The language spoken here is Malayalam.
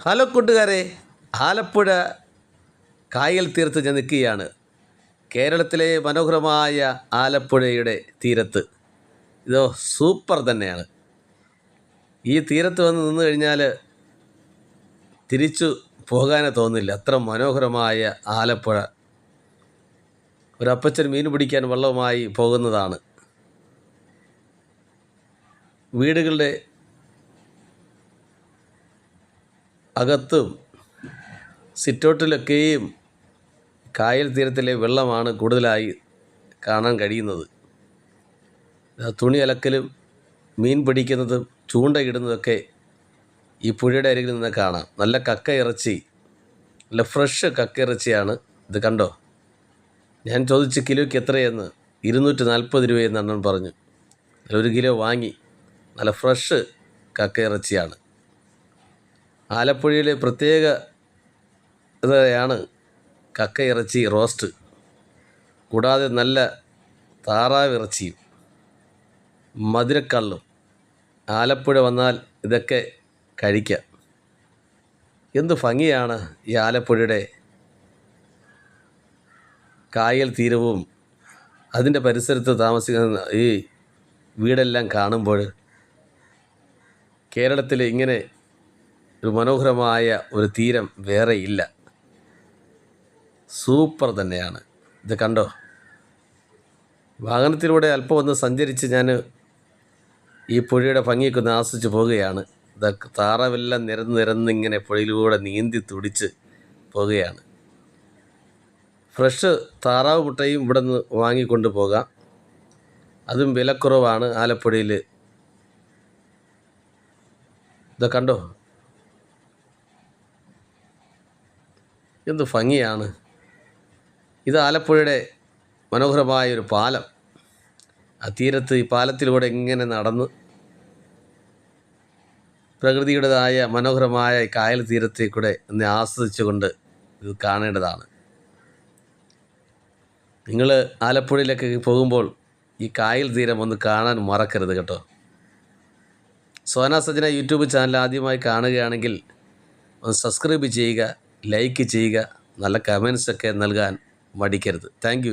ഹലോ കൂട്ടുകാരെ ആലപ്പുഴ കായൽ തീരത്ത് ഞാൻ നിൽക്കുകയാണ്. കേരളത്തിലെ മനോഹരമായ ആലപ്പുഴയുടെ തീരത്ത്. ഇതോ സൂപ്പർ തന്നെയാണ്. ഈ തീരത്ത് വന്ന് നിന്ന് കഴിഞ്ഞാൽ തിരിച്ചു പോകാനേ തോന്നില്ല. അത്ര മനോഹരമായ ആലപ്പുഴ. ഒരപ്പച്ചൻ മീൻ പിടിക്കാൻ വള്ളവുമായി പോകുന്നതാണ്. വീടുകളുടെ അകത്തും സിറ്റൗട്ടിലൊക്കെയും കായൽ തീരത്തിലെ വെള്ളമാണ് കൂടുതലായി കാണാൻ കഴിയുന്നത്. തുണി അലക്കലും മീൻ പിടിക്കുന്നതും ചൂണ്ടയിടുന്നതൊക്കെ ഈ പുഴയുടെ അരികിൽ നിന്ന് കാണാം. നല്ല കക്ക ഇറച്ചി നല്ല ഫ്രഷ് കക്ക ഇറച്ചിയാണ് ഇത് കണ്ടോ? ഞാൻ ചോദിച്ച് കിലോയ്ക്ക് എത്രയെന്ന്? ഇരുന്നൂറ്റി നാൽപ്പത് രൂപയെന്ന് അണ്ണൻ പറഞ്ഞു. ഒരു കിലോ വാങ്ങി. നല്ല ഫ്രഷ് കക്ക ഇറച്ചിയാണ്. ആലപ്പുഴയിലെ കക്ക ഇറച്ചി റോസ്റ്റ്. കൂടാതെ നല്ല താറാവ് ഇറച്ചിയും മധുരക്കള്ളും. ആലപ്പുഴ വന്നാൽ ഇതൊക്കെ കഴിക്കാം. എന്ത് ഭംഗിയാണ് ഈ ആലപ്പുഴയുടെ കായൽ തീരവും അതിന്റെ പരിസരത്ത് താമസിക്കുന്ന ഈ വീടെല്ലാം കാണുമ്പോൾ കേരളത്തിൽ ഇങ്ങനെ ഒരു മനോഹരമായ ഒരു തീരം വേറെയില്ല. സൂപ്പർ തന്നെയാണ്. ഇത് കണ്ടോ? വാഹനത്തിലൂടെ അല്പം ഒന്ന് സഞ്ചരിച്ച് ഞാൻ ഈ പുഴയുടെ ഭംഗിയൊക്കെ ഒന്ന് ആസ്വദിച്ച് പോവുകയാണ് ഇതൊക്കെ താറാവെല്ലാം നിരന്ന് നിരന്ന് ഇങ്ങനെ പുഴയിലൂടെ നീന്തി തുടിച്ച് പോവുകയാണ് ഫ്രഷ് താറാവ് മുട്ടയും ഇവിടെ നിന്ന് വാങ്ങിക്കൊണ്ട് പോകാം. അതും വിലക്കുറവാണ് ആലപ്പുഴയിൽ ഇത് കണ്ടോ? എന്ത് ഭംഗിയാണ്. ഇത് ആലപ്പുഴയുടെ മനോഹരമായ ഒരു പാലം. ആ തീരത്ത് ഈ പാലത്തിലൂടെ ഇങ്ങനെ നടന്ന് പ്രകൃതിയുടേതായ മനോഹരമായ കായൽ തീരത്തെ കൂടെ ഒന്ന് ആസ്വദിച്ചുകൊണ്ട് ഇത് കാണേണ്ടതാണ്. നിങ്ങൾ ആലപ്പുഴയിലേക്ക് പോകുമ്പോൾ ഈ കായൽ തീരം ഒന്ന് കാണാൻ മറക്കരുത് കേട്ടോ. സോന സജന യൂട്യൂബ് ചാനൽ ആദ്യമായി കാണുകയാണെങ്കിൽ ഒന്ന് സബ്സ്ക്രൈബ് ചെയ്യുക. ലൈക്ക് ചെയ്യുക നല്ല കമൻസൊക്കെ നൽകാൻ മടിക്കരുത്. താങ്ക്